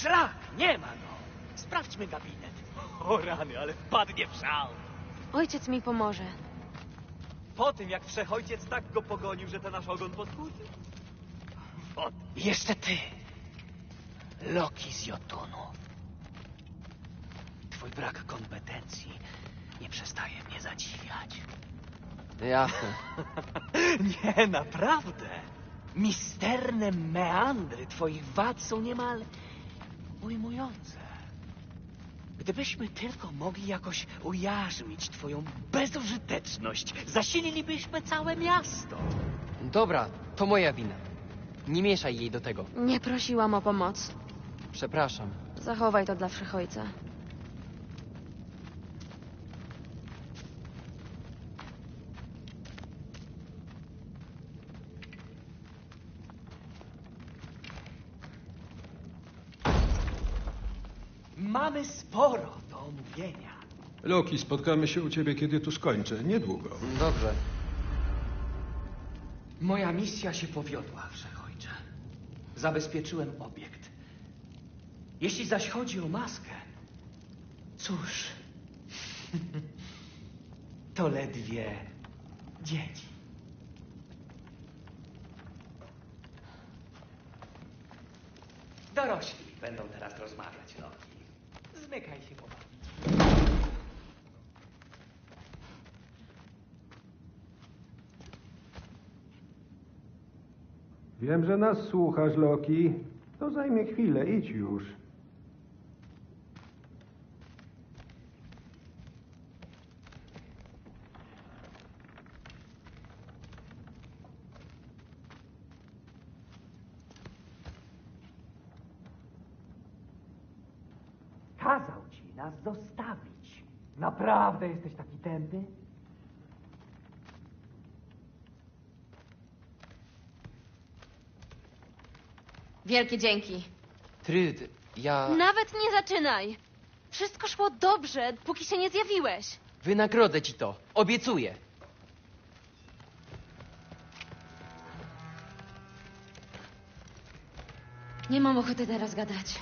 Szlak, nie ma go. Sprawdźmy gabinet. O rany, ale wpadnie w szał. Ojciec mi pomoże. Po tym, jak wszechojciec tak go pogonił, że ten nasz ogon. Wod. I jeszcze ty. Loki z Jotunu. Twój brak kompetencji nie przestaje mnie zadziwiać. Jasne. Nie, naprawdę. Misterne meandry twoich wad są niemal ujmujące. Gdybyśmy tylko mogli jakoś ujarzmić twoją bezużyteczność, zasililibyśmy całe miasto. Dobra, to moja wina. Nie mieszaj jej do tego. Nie prosiłam o pomoc. Przepraszam. Zachowaj to dla wszechojca. Mamy sporo do omówienia. Loki, spotkamy się u ciebie, kiedy tu skończę. Niedługo. Dobrze. Moja misja się powiodła, wszechojcze. Zabezpieczyłem obiekt. Jeśli zaś chodzi o maskę, cóż, to ledwie dzieci. Dorośli będą teraz rozmawiać, Loki. Zmykaj. Wiem, że nas słuchasz, Loki. To zajmie chwilę, idź już. Kazał ci nas zostawić. Naprawdę jesteś taki tępy? Wielkie dzięki. Tryd, ja Nawet nie zaczynaj. Wszystko szło dobrze, póki się nie zjawiłeś. wynagrodzę ci to. Obiecuję. Nie mam ochoty teraz gadać.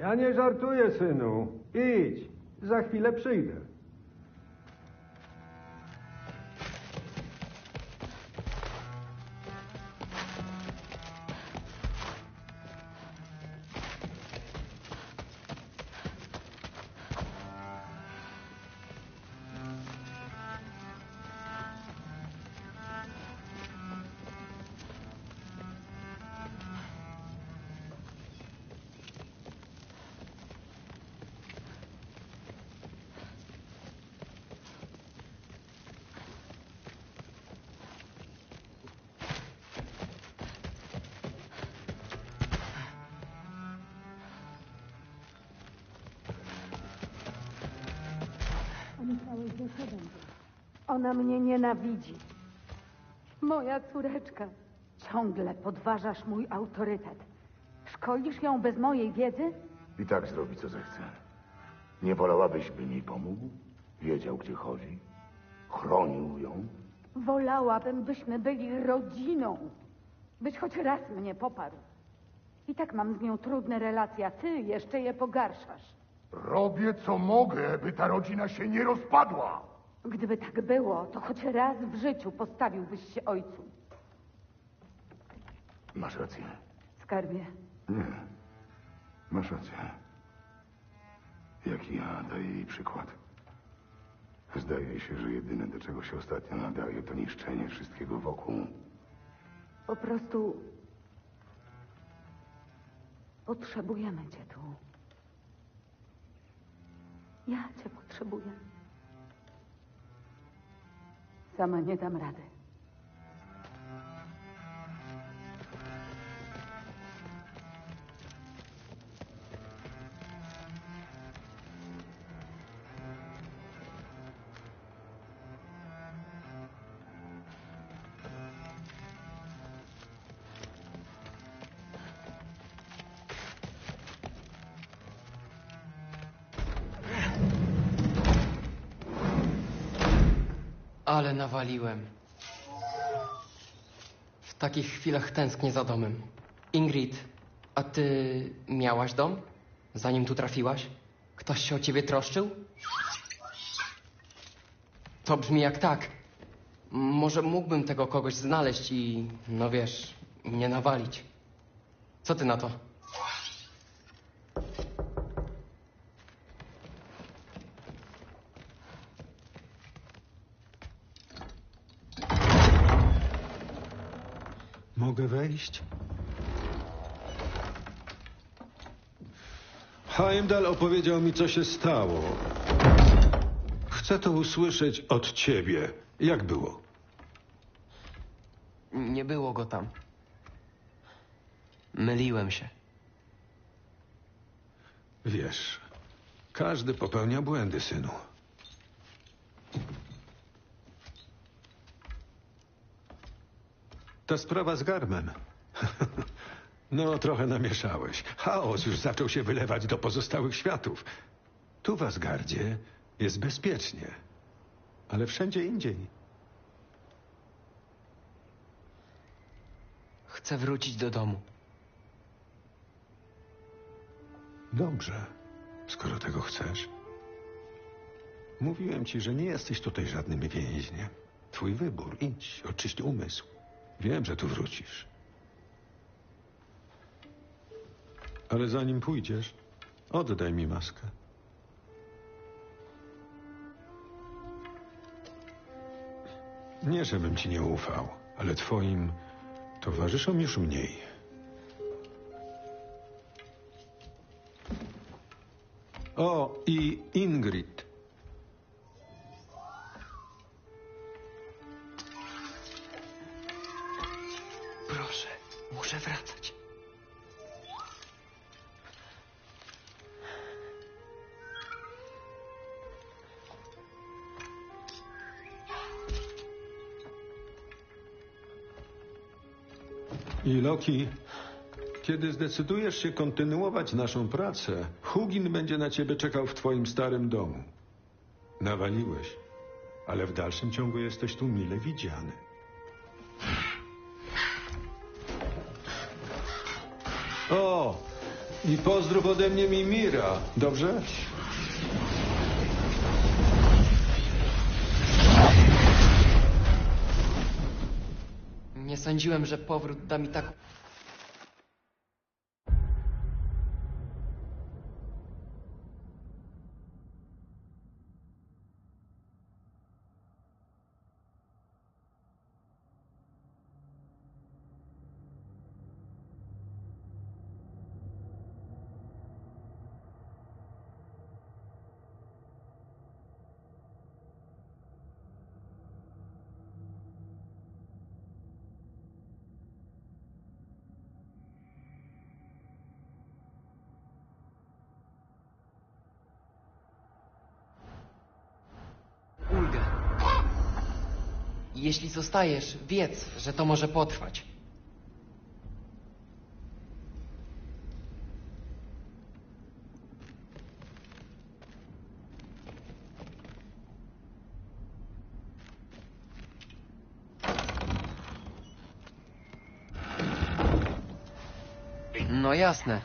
Ja nie żartuję, synu. Idź. Za chwilę przyjdę. Ona mnie nienawidzi. Moja córeczka. Ciągle podważasz mój autorytet. Szkolisz ją bez mojej wiedzy? I tak zrobi, co zechce. Nie wolałabyś, bym jej pomógł? Wiedział, gdzie chodzi? Chronił ją? Wolałabym, byśmy byli rodziną. Byś choć raz mnie poparł. I tak mam z nią trudne relacje, a ty jeszcze je pogarszasz. Robię, co mogę, by ta rodzina się nie rozpadła. Gdyby tak było, to choć raz w życiu postawiłbyś się ojcu. Masz rację. Skarbie, Nie. Masz rację. Jak ja daję jej przykład. Zdaje się, że jedyne, do czego się ostatnio nadaje, to niszczenie wszystkiego wokół. po prostu potrzebujemy cię tu. Ja cię potrzebuję. Sama nie Ale nawaliłem. W takich chwilach tęsknię za domem. Ingrid, a ty miałaś dom? Zanim tu trafiłaś? Ktoś się o ciebie troszczył? To brzmi jak tak. Może mógłbym tego kogoś znaleźć i, no wiesz, nie nawalić. Co ty na to? Mogę wejść? Heimdall opowiedział mi, co się stało. Chcę to usłyszeć od ciebie. Jak było? Nie było go tam. Myliłem się. Wiesz, każdy popełnia błędy, synu. Ta sprawa z Garmem. No, trochę namieszałeś. Chaos już zaczął się wylewać do pozostałych światów. Tu w Asgardzie jest bezpiecznie, ale wszędzie indziej. Chcę wrócić do domu. Dobrze, skoro tego chcesz. Mówiłem ci, że nie jesteś tutaj żadnym więźniem. Twój wybór. Idź, oczyść umysł. Wiem, że tu wrócisz. Ale zanim pójdziesz, oddaj mi maskę. Nie, żebym ci nie ufał, ale twoim towarzyszom już mniej. O, i Ingrid. I Loki, kiedy zdecydujesz się kontynuować naszą pracę, Hugin będzie na ciebie czekał w twoim starym domu. Nawaliłeś, ale w dalszym ciągu jesteś tu mile widziany. O, i pozdrów ode mnie Mimira, dobrze? Sądziłem, że powrót da mi tak. Jeśli zostajesz, wiedz, że to może potrwać. No jasne.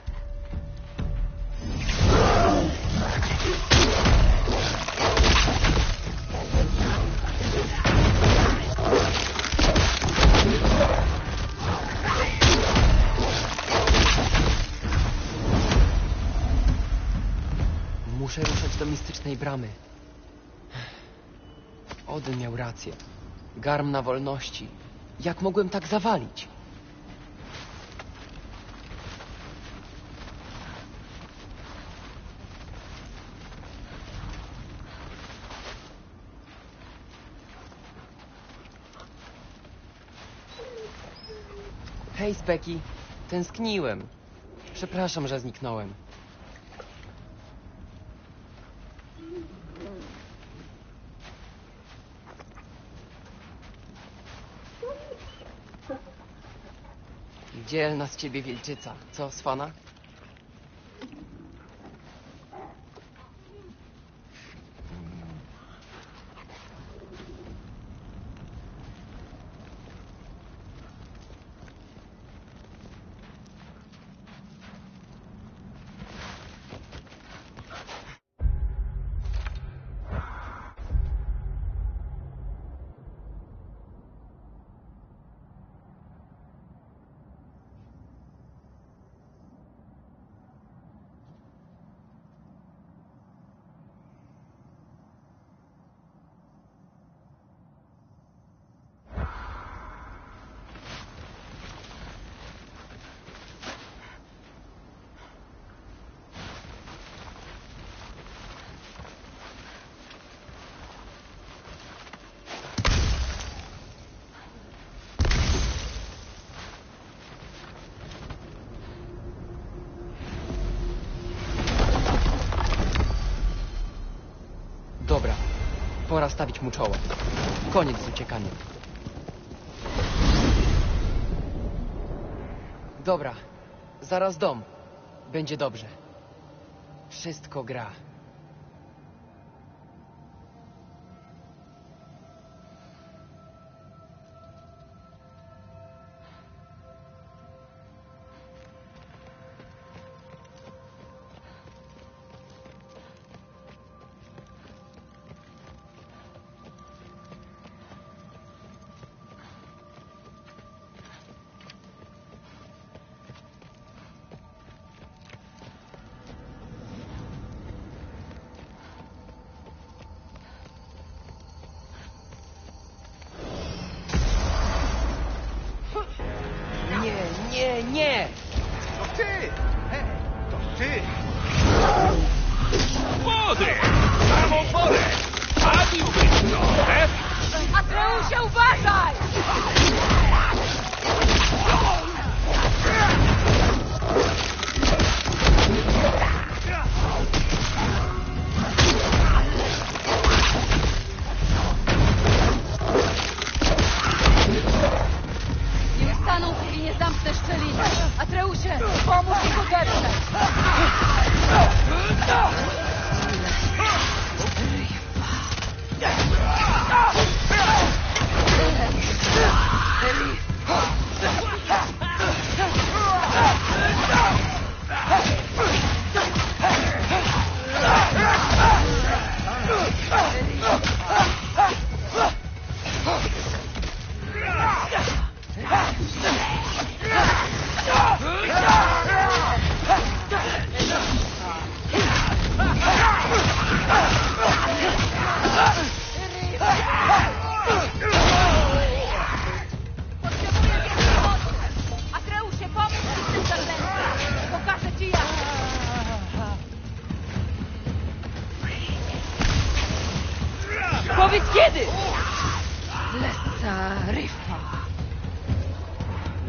Do mistycznej bramy. Odyn miał rację. Garm na wolności. Jak mogłem tak zawalić? Hej, Specky. Tęskniłem. Przepraszam, że zniknąłem. Dzielna z ciebie wilczyca. Co, Swana? Pora stawić mu czoło. Koniec z uciekaniem. Dobra, zaraz dom. Będzie dobrze. Wszystko gra.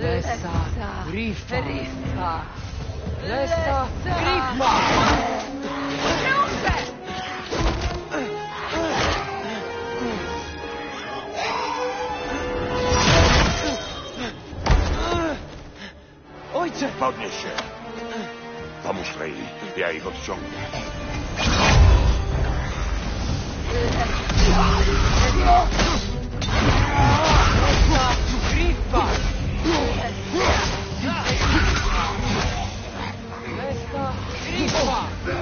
Lesa Rifa. Rifa. Lesa Rifa. Atreusze! Ojcze! Podnieś się. Pomóż Rei, ja ich odciągnę. Rifa! Let's go.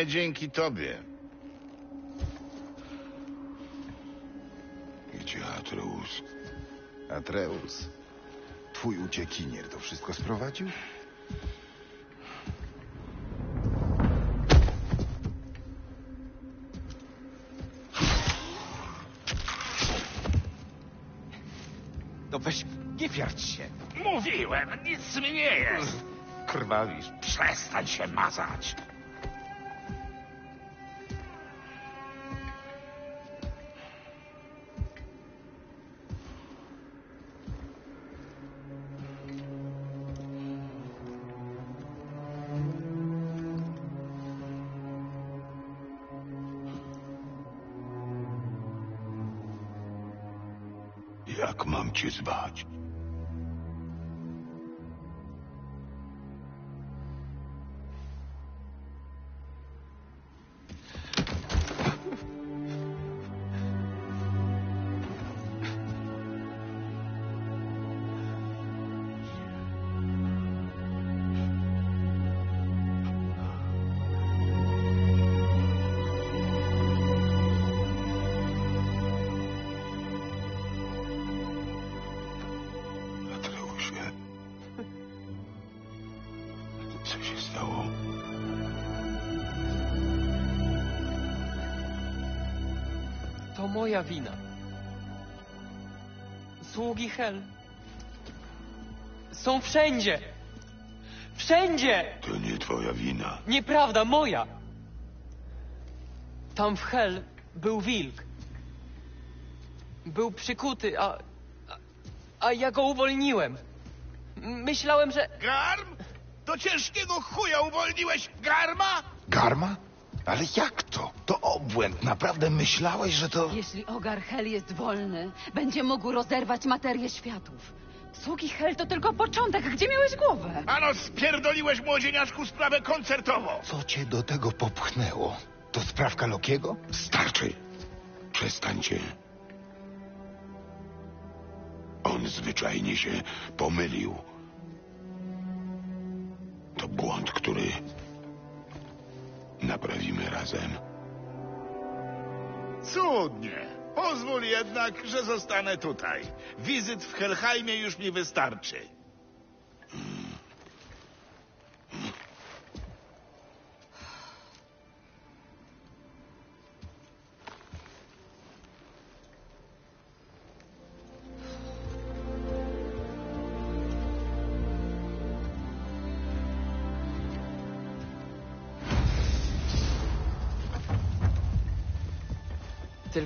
Nie dzięki tobie. Gdzie Atreus? Atreus? Twój uciekinier to wszystko sprowadził? No weź, nie wierć się. Mówiłem, nic mi nie jest! Krwawisz. Przestań się mazać! Jak mám či zvať. Co się stało? To moja wina. Sługi Hel są wszędzie. Wszędzie! To nie twoja wina. Nieprawda, moja! Tam w Hel był wilk. Był przykuty, a, a, a ja go uwolniłem. Myślałem, że... Garm? Do ciężkiego chuja uwolniłeś garma? Garma? Ale jak to? To obłęd. Naprawdę myślałeś, że to... Jeśli ogar Hel jest wolny, będzie mógł rozerwać materię światów. Sługi Hel to tylko początek. Gdzie miałeś głowę? Ano, spierdoliłeś młodzieniaszku sprawę koncertową. Co cię do tego popchnęło? To sprawka Lokiego? Starczy. Przestańcie. On zwyczajnie się pomylił. Błąd, który naprawimy razem. Cudnie. Pozwól jednak, że zostanę tutaj. Wizyt w Helheimie już mi wystarczy.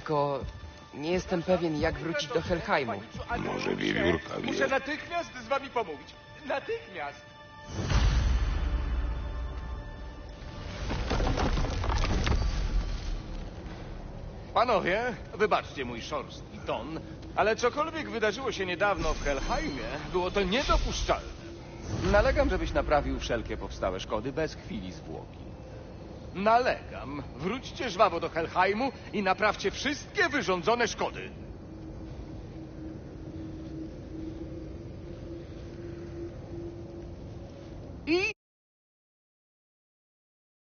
Tylko nie jestem pewien, jak wrócić do Helheimu. Może wiewiórka wie. Muszę natychmiast z wami pomówić. Natychmiast! Panowie, wybaczcie mój szorstki ton, ale cokolwiek wydarzyło się niedawno w Helheimie, było to niedopuszczalne. Nalegam, żebyś naprawił wszelkie powstałe szkody bez chwili zwłoki. Nalegam, wróćcie żwawo do Helheimu i naprawcie wszystkie wyrządzone szkody. I